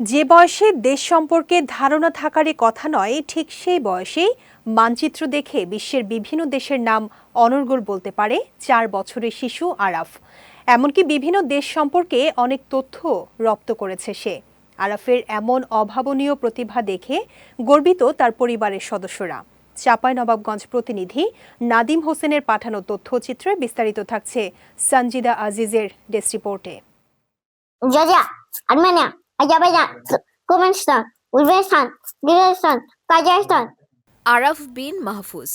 যে বয়সে দেশ সম্পর্কে ধারণা থাকারই কথা নয়, ঠিক সেই বয়সেই মানচিত্র দেখে বিশ্বের বিভিন্ন দেশের নাম অনর্গল বলতে পারে চার বছরের শিশু আরাফ। এমনকি বিভিন্ন দেশ সম্পর্কে অনেক তথ্য রপ্ত করেছে সে। আরাফের এমন অভাবনীয় প্রতিভা দেখে গর্বিত তার পরিবারের সদস্যরা। চাঁপাইনবাবগঞ্জ প্রতিনিধি নাদিম হোসেনের পাঠানো তথ্যচিত্রে বিস্তারিত থাকছে সঞ্জিদা আজিজের ডেস্ক রিপোর্টে। Azerbaijan, Turkmenistan, Uzbekistan, Kyrgyzstan, Kazakhstan. Araf bin Mahfuz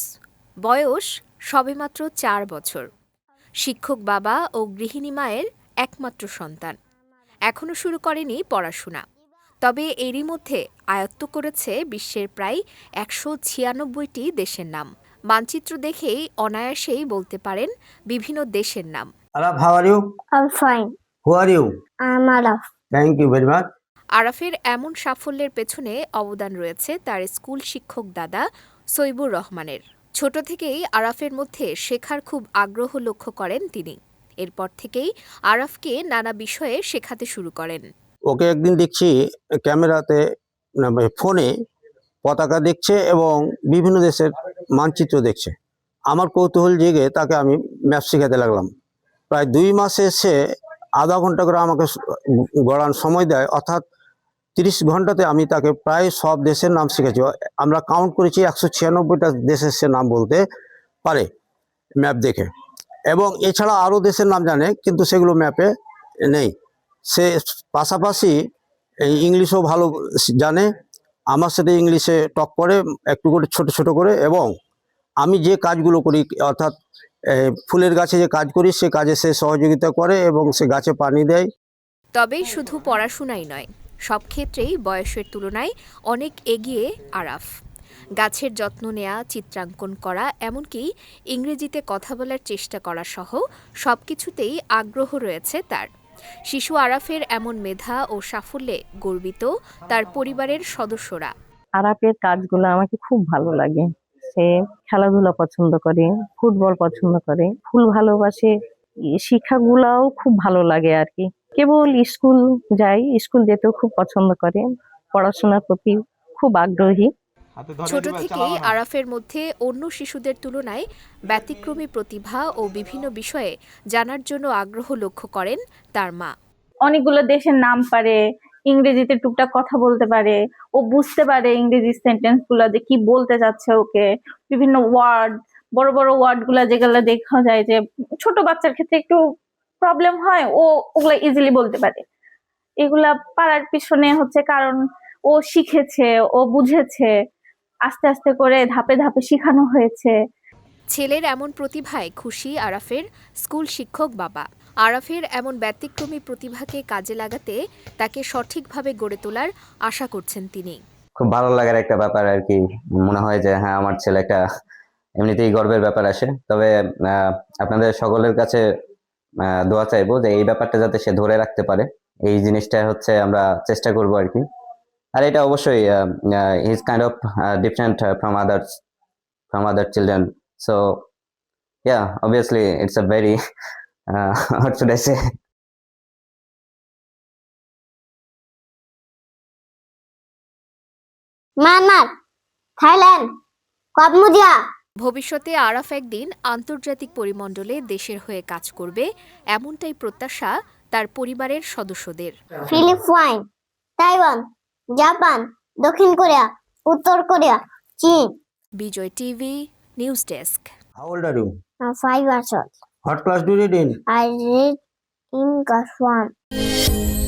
বয়স সবেমাত্র চার বছর শিক্ষক বাবা ও গৃহিণী মায়ের একমাত্র সন্তান এখনও শুরু করেনি পড়াশোনা তবে এরই মধ্যে আয়ত্ত করেছে বিশ্বের প্রায় একশো ছিয়ানব্বইটি দেশের নাম মানচিত্র দেখেই অনায়াসেই বলতে পারেন বিভিন্ন দেশের নাম Arab, how are you? I'm fine. Who are you? I'm Araf. Thank you very much. আরাফের এমন সাফল্যের পেছনে অবদান রয়েছে তার স্কুল শিক্ষক দাদা সৈবুর রহমানের। ছোট থেকেই আরাফের মধ্যে শেখার খুব আগ্রহ লক্ষ্য করেন তিনি। এরপর থেকেই আরাফকে নানা বিষয়ে শেখাতে শুরু করেন। ওকে একদিন দেখছি ক্যামেরাতে মানে ফোনে পতাকা দেখছে এবং বিভিন্ন দেশের মানচিত্র দেখছে। আমার কৌতূহল জেগে তাকে আমি ম্যাপ শেখাতে লাগলাম। প্রায় দুই মাসে সে আধা ঘণ্টা করে আমাকে গড়ান সময় দেয়, অর্থাৎ তিরিশ ঘন্টাতে আমি তাকে প্রায় সব দেশের নাম শিখেছি। আমরা কাউন্ট করেছি একশো ছিয়ানব্বইটা দেশের সে নাম বলতে পারে ম্যাপ দেখে। এবং এছাড়া আরও দেশের নাম জানে, কিন্তু সেগুলো ম্যাপে নেই। সে পাশাপাশি ইংলিশও ভালো জানে, আমার সাথে ইংলিশে টক করে, একটু করে ছোট ছোট করে, এবং আমি যে কাজগুলো করি, অর্থাৎ ফুলের গাছে যে কাজ করি সে কাজে সে সহযোগিতা করে এবং সে গাছে পানি দেয়। তবে শুধু পড়াশোনাই নয় সব ক্ষেত্রেই বয়সের তুলনায় অনেক এগিয়ে আরাফ। গাছের যত্ন নেওয়া চিত্রাঙ্কন করা এমনকি ইংরেজিতে কথা বলার চেষ্টা করা সহ সব কিছুতেই আগ্রহ রয়েছে তার। শিশু আরাফের এমন মেধা ও সাফল্যে গর্বিত তার পরিবারের সদস্যরা। আরাপের কাজগুলো আমাকে খুব ভালো লাগে। সে খেলাধুলা পছন্দ করে ফুটবল পছন্দ করে ফুল ভালোবাসে। শিক্ষাগুলাও খুব ভালো লাগে আর কি। কেবল স্কুল যাই স্কুল যেতেও খুব পছন্দ করে। পড়াশোনার প্রতি খুব আগ্রহী। ছোট থেকেই আরাফের মধ্যে অন্য শিশুদের তুলনায় ব্যতিক্রমী প্রতিভা ও বিভিন্ন বিষয়ে জানার জন্য আগ্রহ লক্ষ্য করেন তার মা। অনেকগুলো দেশের নাম পারে ইংরেজিতে টুকটাক কথা বলতে পারে। ও বুঝতে পারে ইংরেজি সেন্টেন্সগুলো যে কি বলতে চাচ্ছে ওকে। বিভিন্ন ওয়ার্ড বড় বড় ওয়ার্ডগুলা যেগুলো দেখা যায় যে ছোট বাচ্চার ক্ষেত্রে একটু প্রবলেম হয়, ও ওগুলা ইজিলি বলতে পারে। এগুলা পারার পিছনে হচ্ছে কারণ ও শিখেছে, ও বুঝেছে, আস্তে আস্তে করে ধাপে ধাপে শেখানো হয়েছে। ছেলের এমন প্রতিভায় খুশি আরাফের স্কুল শিক্ষক বাবা। আরাফের এমন ব্যতিক্রমী প্রতিভাকে কাজে লাগাতে তাকে সঠিকভাবে গড়ে তোলার আশা করছেন তিনি। খুব ভালো লাগার একটা ব্যাপার আর কি। মনে হয় যে হ্যাঁ আমার ছেলে একটা এমনিতেই গর্বের ব্যাপার আসে। তবে আপনাদের সকলের কাছে দোয়া চাইব যে এই ব্যাপারটা যাতে সে ধরে রাখতে পারে। এই জিনিসটা হচ্ছে আমরা চেষ্টা করব আর কি। আর এটা অবশ্যই is kind of different from others from other children so obviously it's a very uh, what should i say? Myanmar, Thailand, Cambodia, ভবিষ্যতে আরাফ একদিন আন্তর্জাতিক পরিমণ্ডলে দেশের হয়ে কাজ করবে এমনটাই প্রত্যাশা তার পরিবারের সদস্যদের। ফিলিপাইন তাইওয়ান জাপান দক্ষিণ কোরিয়া উত্তর কোরিয়া চীন। Bijoy TV news desk. Old are you? I'm five years old. What class do you read in? I read in class one.